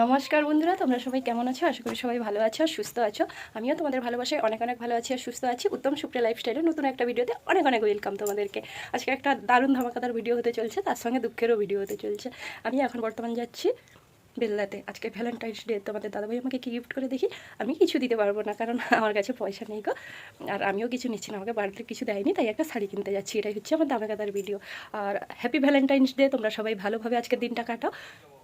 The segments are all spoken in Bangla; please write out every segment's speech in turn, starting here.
নমস্কার বন্ধুরা, তোমরা সবাই কেমন আছো? আশা করি সবাই ভালো আছো আর সুস্থ আছো। আমিও তোমাদের ভালোবাসায় অনেক অনেক ভালো আছি আর সুস্থ আছি। উত্তম সুপ্রিয়া লাইফস্টাইলের নতুন একটা ভিডিওতে অনেক অনেক ওয়েলকাম তোমাদেরকে। আজকে একটা দারুণ ধামাকাদার ভিডিও হতে চলছে, তার সঙ্গে দুঃখেরও ভিডিও হতে চলছে। আমি এখন বর্তমান যাচ্ছি বেল্লাতে আজকে ভ্যালেন্টাইন্স ডে তোমাদের দাদাভাই আমাকে কি গিফট করে দেখি? আমি কিছু দিতে পারব না, কারণ আমার কাছে পয়সা নেই গো। আর আমিও কিছু নিচ্ছি না, আমাকে বাড়িতে কিছু দেয়নি, তাই একটা শাড়ি কিনতে যাচ্ছি। এটাই হচ্ছে আমার দামাকাদার ভিডিও আর হ্যাপি ভ্যালেন্টাইন্স ডে তোমরা সবাই ভালোভাবে আজকের দিনটা কাটাও।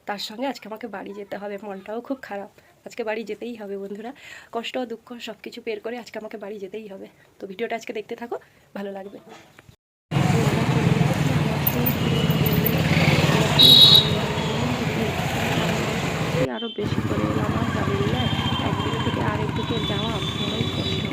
তার সঙ্গে আজকে আমাকে বাড়ি যেতে হবে। মনটাও খুব খারাপ। আজকে বাড়ি যেতেই হবে বন্ধুরা। কষ্ট, দুঃখ সব কিছু বের করে আজকে আমাকে বাড়ি যেতেই হবে। তো ভিডিওটা আজকে দেখতে থাকো, ভালো লাগবে। আরও বেশি করে এলাম আর যাবে না একদিকে থেকে আরেক দিকে যাওয়া বড়ই কষ্ট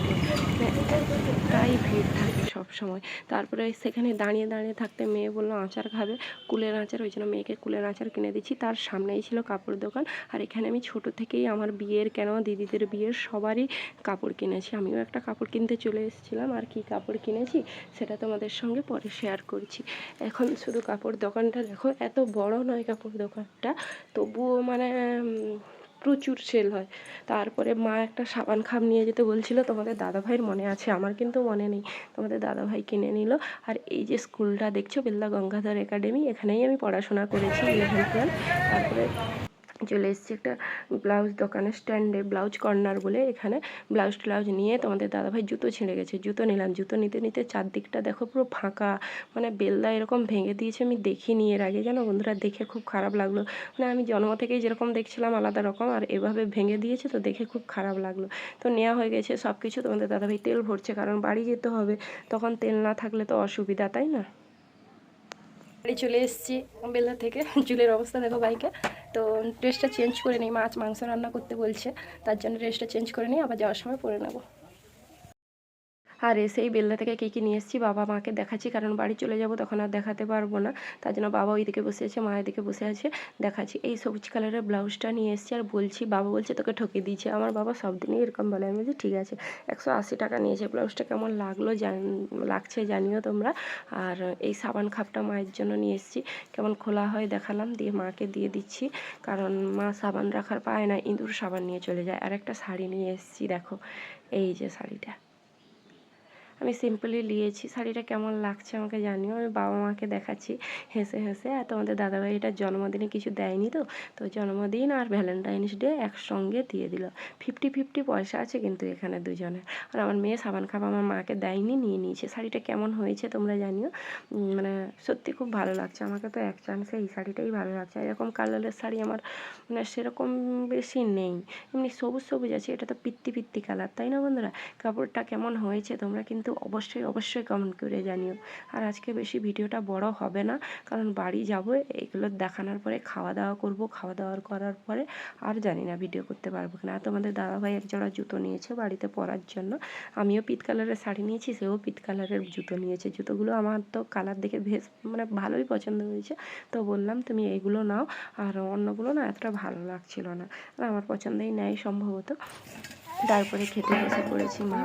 প্রায় ভিড় থাকে সব সময় তারপরে সেখানে দাঁড়িয়ে দাঁড়িয়ে থাকতে মেয়ে বলল, আচার খাবে? কুলের আচার, ওই জন্য মেয়েকে কুলের আচার কিনে দিচ্ছি। তার সামনেই ছিল কাপড় দোকান। আর এখানে আমি ছোট থেকেই আমার বিয়ের কেন, দিদিদের বিয়ের সবারই কাপড় কিনেছি। আমিও একটা কাপড় কিনতে চলে এসেছিলাম। আর কি কাপড় কিনেছি সেটা তোমাদের সঙ্গে পরে শেয়ার করছি। এখন শুধু কাপড় দোকানটা দেখো। এত বড় নয় কাপড় দোকানটা। তবুও মানে প্রচুর সেল হয়। তারপরে মা একটা সাবান খাম নিয়ে যেতে বলছিল, তোমাদের দাদাভাইয়ের মনে আছে, আমার কিন্তু মনে নেই। তোমাদের দাদাভাই কিনে নিল। আর এই যে স্কুলটা দেখছ বিল্লা গঙ্গাধর একাডেমি, এখানেই আমি পড়াশোনা করেছি ইলেভেন টুয়েলভ তারপরে চলে এসেছি একটা ব্লাউজ দোকানে স্ট্যান্ডে, ব্লাউজ কর্নার বলে এখানে ব্লাউজ ট্লাউজ নিয়ে তোমাদের দাদাভাই জুতো ছিঁড়ে গেছে, জুতো নিলাম। জুতো নিতে নিতে চারদিকটা দেখো পুরো ফাঁকা মানে বেলদা এরকম ভেঙে দিয়েছে, আমি দেখিনি এর আগে, জানো বন্ধুরা? দেখে খুব খারাপ লাগল। মানে আমি জন্ম থেকেই যেরকম দেখছিলাম আলাদা রকম, আর এভাবে ভেঙে দিয়েছে তো দেখে খুব খারাপ লাগল। তো নেওয়া হয়ে গেছে সব কিছু তোমাদের দাদাভাই তেল ভরছে, কারণ বাড়ি যেতে হবে, তখন তেল না থাকলে তো অসুবিধা, তাই না? বাড়ি চলে এসেছি বেলা থেকে, চুলের অবস্থা দেখো বাইকে। তো ড্রেসটা চেঞ্জ করে নিই, মাছ, মাংস রান্না করতে বলছে, তার জন্য ড্রেসটা চেঞ্জ করে নিই আবার যাওয়ার সময় পরে নেব। আর এসেই বেলদা থেকে কী কী নিয়ে এসেছি, বাবা মাকে দেখাচ্ছি, কারণ বাড়ি চলে যাব তখন আর দেখাতে পারব না। তার জন্য বাবা ওইদিকে বসে আছে, মা এদিকে বসে আছে, দেখাচ্ছি। এই সবুজ কালারের ব্লাউজটা নিয়ে এসেছি আর বলছি, বাবা বলছে তোকে ঠকে দিয়েছে। আমার বাবা সব দিনই এরকম বলে। আমি বলছি, ঠিক আছে, একশো আশি টাকা নিয়েছে ব্লাউজটা কেমন লাগল জান, লাগছে জানিও তোমরা। আর এই সাবান খাপটা মায়ের জন্য নিয়ে এসেছি। কেমন খোলা হয় দেখালাম, দিয়ে মাকে দিয়ে দিচ্ছি। কারণ মা সাবান রাখার পায় না, ইঁদুর সাবান নিয়ে চলে যায়। আর একটা শাড়ি নিয়ে এসেছি, দেখো। এই যে শাড়িটা। আমি সিম্পলি নিয়েছি শাড়িটা কেমন লাগছে আমাকে জানিও, আমি বাবা মাকে দেখাচ্ছি, হেসে হেসে, আর তোমাদের দাদাভাই এটা জন্মদিনে কিছু দেয়নি তো তো জন্মদিন আর ভ্যালেন্টাইন্স ডে একসঙ্গে দিয়ে দিল। ফিফটি ফিফটি পয়সা আছে কিন্তু এখানে দুজনের। আর আমার মেয়ে সাবান খাপ আমার মাকে দেয়নি, নিয়ে নিয়েছে। শাড়িটা কেমন হয়েছে তোমরা জানিও। মানে সত্যি খুব ভালো লাগছে আমাকে তো এক চান্সে এই শাড়িটাই ভালো লাগছে। এরকম কালারের শাড়ি আমার মানে সেরকম বেশি নেই। এমনি সবুজ সবুজ আছে, এটা তো পিত্তি পিত্তি কালার, তাই না বন্ধুরা? কাপড়টা কেমন হয়েছে তোমরা কিন্তু অবশ্যই অবশ্যই কমেন্ট করে জানিও। আর আজকে বেশি ভিডিওটা বড় হবে না, কারণ বাড়ি যাব, এগুলো দেখানোর পরে খাওয়া দাওয়া করব খাওয়া দাওয়ার করার পরে আর জানি না ভিডিও করতে পারব কিনা। তোমাদের দাদাভাই এক জোড়া জুতো নিয়েছে বাড়িতে পরার জন্য। আমিও পিত কালারের শাড়ি নিয়েছি, সেও পিত কালারের জুতো নিয়েছে। জুতোগুলো আমার তো কালার দেখে বেশ মানে ভালোই পছন্দ হয়েছে। তো বললাম, তুমি এইগুলো নাও। আর অন্যগুলো না এতটা ভালো লাগছিল না। আমার পছন্দই নেয় সম্ভবত। তারপরে খেতে বসে পড়েছি মা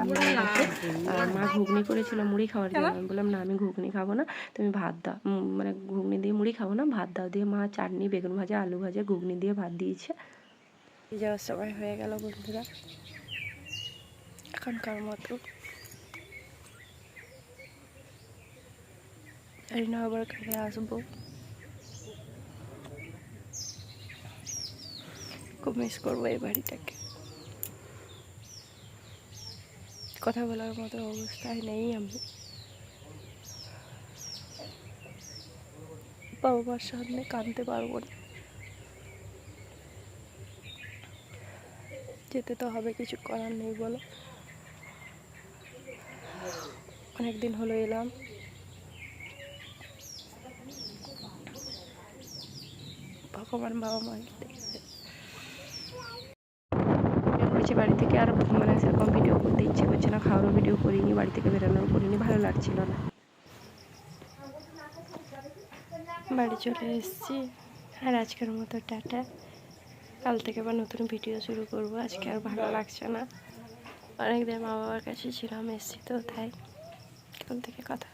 ঘুগনি করেছিল মুড়ি খাওয়ার জন্য। আমি বললাম, না, আমি ঘুগনি খাব না। তুমি ভাত দাও। মানে ঘুগনি দিয়ে মুড়ি খাব না, ভাত দাও দিয়ে মা চাটনি, বেগুন ভাজা, আলু ভাজা, ঘুগনি দিয়ে ভাত দিয়েছে। যাওয়ার সময় হয়ে গেল বন্ধুরা। এখনকার মতো। জানি না আবার কবে আসব। খুব মিস করব এই বাড়িটাকে। কথা বলার মতো অবস্থায় নেই আমি। বাবা মার সামনে কাঁদতে পারব না। যেতে তো হবে, কিছু করার নেই, বলো। অনেকদিন হলো এলাম। ভগবান বাবা মাকে দেখতে বের করেছি বাড়ি থেকে আর মানে সেরকম ভিডিও করতে ইচ্ছে করছে না, খাওয়ারও ভিডিও করিনি, বাড়ি থেকে বেরোনোর করিনি, ভালো লাগছিল না। বাড়ি চলে এসেছি। আর আজকের মতো টাটা। কাল থেকে আবার নতুন ভিডিও শুরু করব। আজকে আর ভালো লাগছে না। অনেকদিন মা বাবার কাছে ছিলাম, এসেছি তো, তাই কাল থেকে কথা